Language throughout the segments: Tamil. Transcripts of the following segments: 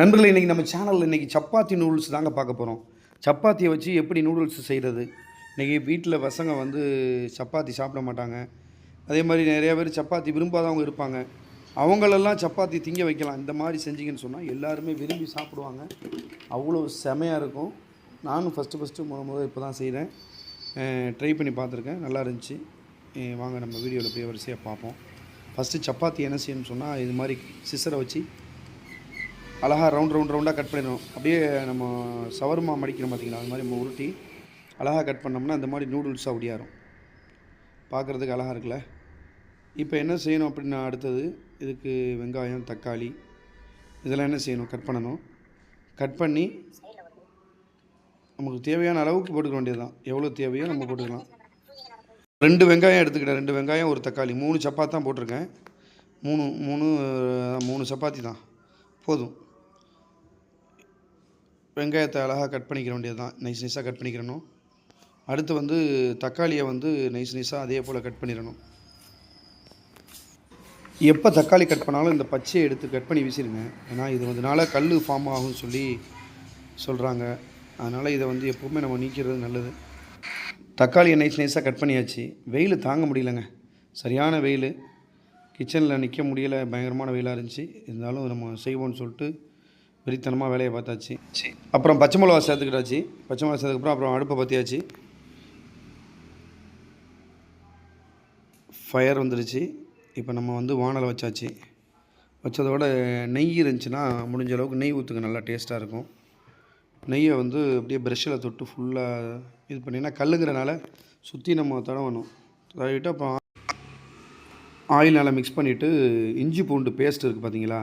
நண்பர்களே இன்றைக்கி நம்ம சேனலில் இன்றைக்கி சப்பாத்தி நூடுல்ஸ் தாங்க பார்க்க போகிறோம் சப்பாத்தியை வச்சு எப்படி நூடுல்ஸ் செய்கிறது இன்றைக்கி வீட்டில் பசங்க வந்து சப்பாத்தி சாப்பிட மாட்டாங்க. அதே மாதிரி நிறைய பேர் சப்பாத்தி விரும்பாதவங்க இருப்பாங்க. அவங்களெல்லாம் சப்பாத்தி திங்க வைக்கலாம். இந்த மாதிரி செஞ்சிங்கன்னு சொன்னால் எல்லாருமே விரும்பி சாப்பிடுவாங்க. அவ்வளோ செமையாக இருக்கும். நானும் ஃபஸ்ட்டு ஃபஸ்ட்டு முத முதல் இப்போ தான் செய்கிறேன் ட்ரை பண்ணி பார்த்துருக்கேன். நல்லா இருந்துச்சு. வாங்க நம்ம வீடியோவில் போய் வரிசையாக பார்ப்போம். ஃபஸ்ட்டு சப்பாத்தி என்ன செய்யணும்னு சொன்னால் இது மாதிரி சிசரை வச்சு அழகாக ரவுண்ட் ரவுண்ட் ரவுண்டாக கட் பண்ணிடணும். அப்படியே நம்ம சவர்மா மடிக்கிறோம் பார்த்தீங்களா அது மாதிரி நம்ம உருட்டி அழகாக கட் பண்ணோம்னா அந்த மாதிரி நூடுல்ஸாக ஒடியாரும். பார்க்குறதுக்கு அழகாக இருக்குல்ல? இப்போ என்ன செய்யணும் அப்படின்னா அடுத்தது இதுக்கு வெங்காயம் தக்காளி இதெல்லாம் என்ன செய்யணும்? கட் பண்ணணும். கட் பண்ணி நமக்கு தேவையான அளவுக்கு போட்டுக்க வேண்டியது தான் எவ்வளோ தேவையோ நம்ம போட்டுக்கலாம். ரெண்டு வெங்காயம் எடுத்துக்கிட்டேன். ரெண்டு வெங்காயம் ஒரு தக்காளி. மூணு சப்பாத்தி தான் போட்டிருக்கேன். மூணு மூணு மூணு சப்பாத்தி தான். போதும். வெங்காயத்தை அழகாக கட் பண்ணிக்கிற வேண்டியது தான் நைஸ் நைஸாக கட் பண்ணிக்கிறணும். அடுத்து வந்து தக்காளியை வந்து நைஸ் நைஸாக அதே போல் கட் பண்ணிடணும். எப்போ தக்காளி கட் பண்ணாலும் இந்த பச்சையை எடுத்து கட் பண்ணி வீசிடுங்க. ஏன்னா இது இதனால கல் ஃபார்ம் ஆகும்னு சொல்லி சொல்கிறாங்க அதனால் இதை வந்து எப்போவுமே நம்ம நீக்கிறது நல்லது. தக்காளியை நைஸ் நைஸாக கட் பண்ணியாச்சு. வெயில் தாங்க முடியலங்க. சரியான வெயில். கிச்சனில் நிற்க முடியல. பயங்கரமான வெயிலாக இருந்துச்சு. இருந்தாலும் நம்ம செய்வோம்னு சொல்லிட்டு வெறித்தனமாக வேலையை பார்த்தாச்சு. அப்புறம் பச்சை மிளகா சேர்த்துக்கிட்டாச்சு. பச்சை மிளகா சேர்த்துக்கப்புறம் அப்புறம் அடுப்பை பற்றியாச்சு ஃபயர் வந்துடுச்சு இப்போ நம்ம வந்து வானலை வச்சாச்சு. வச்சதோட நெய் இருந்துச்சுன்னா முடிஞ்ச அளவுக்கு நெய் ஊற்றுங்க நல்லா டேஸ்ட்டாக இருக்கும். நெய்யை வந்து அப்படியே ப்ரெஷ்ஷில் தொட்டு ஃபுல்லாக இது பண்ணினா கல்லுங்கிறனால சுற்றி நம்ம தடவணும். தடவிட்டு அப்புறம் ஆயில் நல்லா மிக்ஸ் பண்ணிவிட்டு இஞ்சி பூண்டு பேஸ்ட் இருக்குது பார்த்தீங்களா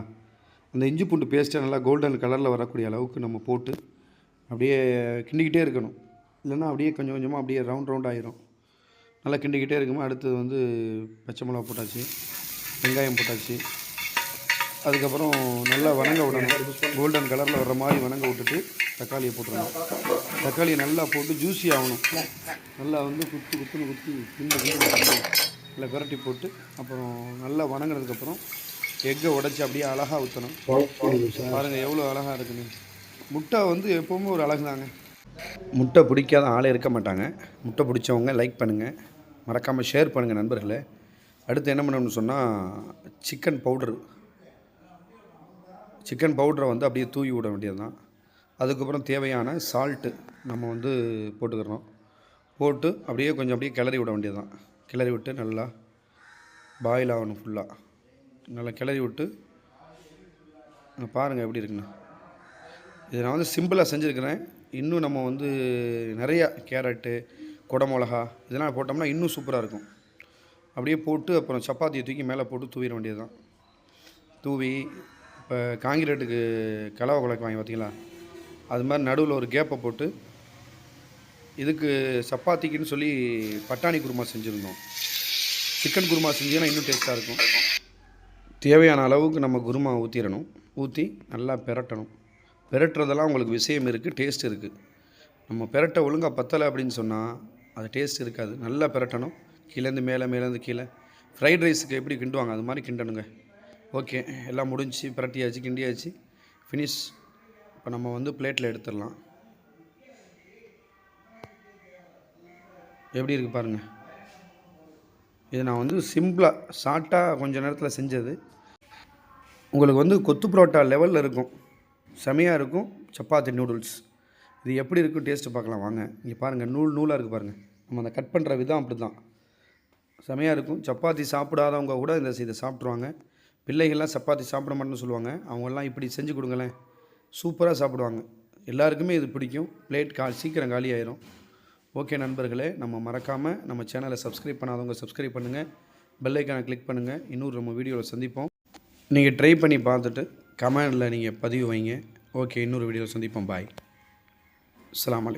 அந்த இஞ்சி பூண்டு பேஸ்ட்டை நல்லா கோல்டன் கலரில் வரக்கூடிய அளவுக்கு நம்ம போட்டு அப்படியே கிண்டிக்கிட்டே இருக்கணும். இல்லைன்னா அப்படியே கொஞ்சம் கொஞ்சமாக அப்படியே ரவுண்ட் ரவுண்ட் ஆயிரும். நல்லா கிண்டிக்கிட்டே இருக்குமா அடுத்தது வந்து பச்சை மிளகா போட்டாச்சு வெங்காயம் போட்டாச்சு. அதுக்கப்புறம் நல்லா வணங்க விடணும். கோல்டன் கலரில் வர்ற மாதிரி வணங்க விட்டுட்டு தக்காளியை போட்டுடணும் தக்காளியை நல்லா போட்டு ஜூஸி ஆகணும். நல்லா வந்து குத்து குத்துன்னு குத்தி கிண்டு கிண்டு கிண்டு நல்லா விரட்டி போட்டு அப்புறம் நல்லா வணங்கினதுக்கப்புறம் எக்கை உடச்சி அப்படியே அழகாக ஊற்றணும் பாருங்கள் எவ்வளோ அழகாக இருக்குன்னு. முட்டை வந்து எப்போவுமே ஒரு அழகு தாங்க. முட்டை பிடிக்காத ஆளே இருக்க மாட்டாங்க. முட்டை பிடிச்சவங்க லைக் பண்ணுங்கள் மறக்காமல் ஷேர் பண்ணுங்கள் நண்பர்களே. அடுத்து என்ன பண்ணணும்னு சொன்னால் சிக்கன் பவுடர் சிக்கன் பவுடரை வந்து அப்படியே தூவி விட வேண்டியது தான் அதுக்கப்புறம் தேவையான சால்ட்டு நம்ம வந்து போட்டுக்கிறோம் போட்டு அப்படியே கொஞ்சம் அப்படியே கிளறி விட வேண்டியது தான் கிளறி விட்டு நல்லா பாயில் ஆகணும் ஃபுல்லாக நல்லா கிளறி விட்டு பாருங்கள் எப்படி இருக்குண்ணா இதை நான் வந்து சிம்பிளாக செஞ்சுருக்கிறேன். இன்னும் நம்ம வந்து நிறையா கேரட்டு குடமிளகா இதெல்லாம் போட்டோம்னா இன்னும் சூப்பராக இருக்கும். அப்படியே போட்டு அப்புறம் சப்பாத்தியை தூக்கி மேலே போட்டு தூவிட வேண்டியது தான் தூவி இப்போ காங்கிரீட்டுக்கு கலவை குழக்கு வாங்கி பார்த்தீங்களா அது மாதிரி நடுவில் ஒரு கேப்பை போட்டு இதுக்கு சப்பாத்திக்குன்னு சொல்லி பட்டாணி குருமா செஞ்சுருந்தோம். சிக்கன் குருமா செஞ்சீங்கன்னா இன்னும் டேஸ்ட்டாக இருக்கும். தேவையான அளவுக்கு நம்ம குருமா ஊற்றிடணும் ஊற்றி நல்லா பெரட்டணும். பெரட்டுறதெல்லாம் உங்களுக்கு விஷயம் இருக்குது டேஸ்ட் இருக்குது நம்ம பெரட்ட ஒழுங்காக பத்தலை அப்படின்னு சொன்னால் அது டேஸ்ட் இருக்காது. நல்லா பெரட்டணும். கீழேருந்து மேலே மேலேருந்து கீழே. ஃப்ரைட் ரைஸுக்கு எப்படி கிண்டுவாங்க? அது மாதிரி கிண்டணுங்க. ஓகே எல்லாம் முடிஞ்சு பிரட்டியாச்சு கிண்டியாச்சு. ஃபினிஷ் இப்போ நம்ம வந்து பிளேட்டில் எடுத்துடலாம். எப்படி இருக்குது பாருங்கள் இது நான் வந்து சிம்பிளாக ஷார்ட்டாக கொஞ்ச நேரத்தில் செஞ்சது. உங்களுக்கு வந்து கொத்து புரோட்டா லெவலில் இருக்கும். செமையாக இருக்கும். சப்பாத்தி நூடுல்ஸ் இது எப்படி இருக்கும் டேஸ்ட்டு பார்க்கலாம். வாங்க. இங்கே பாருங்கள் நூல் நூலாக இருக்குது பாருங்கள் நம்ம அந்த கட் பண்ணுற விதம் அப்படி தான் செமையாக இருக்கும். சப்பாத்தி சாப்பிடாதவங்க கூட இந்த இதை சாப்பிட்ருவாங்க பிள்ளைகள்லாம் சப்பாத்தி சாப்பிட மாட்டேன்னு சொல்லுவாங்க. அவங்கெல்லாம் இப்படி செஞ்சு கொடுங்களேன். சூப்பராக சாப்பிடுவாங்க. எல்லாருக்குமே இது பிடிக்கும். பிளேட் கா சீக்கிரம் காலி ஆயிரும். ஓகே நண்பர்களே நம்ம மறக்காமல் நம்ம சேனலை சப்ஸ்கிரைப் பண்ணாதவங்க சப்ஸ்கிரைப் பண்ணுங்கள் பெல் ஐக்கானை கிளிக் பண்ணுங்கள் இன்னொரு நம்ம வீடியோவில் சந்திப்போம். நீங்கள் ட்ரை பண்ணி பார்த்துட்டு கமெண்டில் நீங்கள் பதிவு வைங்க. ஓகே இன்னொரு வீடியோவில் சந்திப்போம். பாய் அஸ்ஸலாமு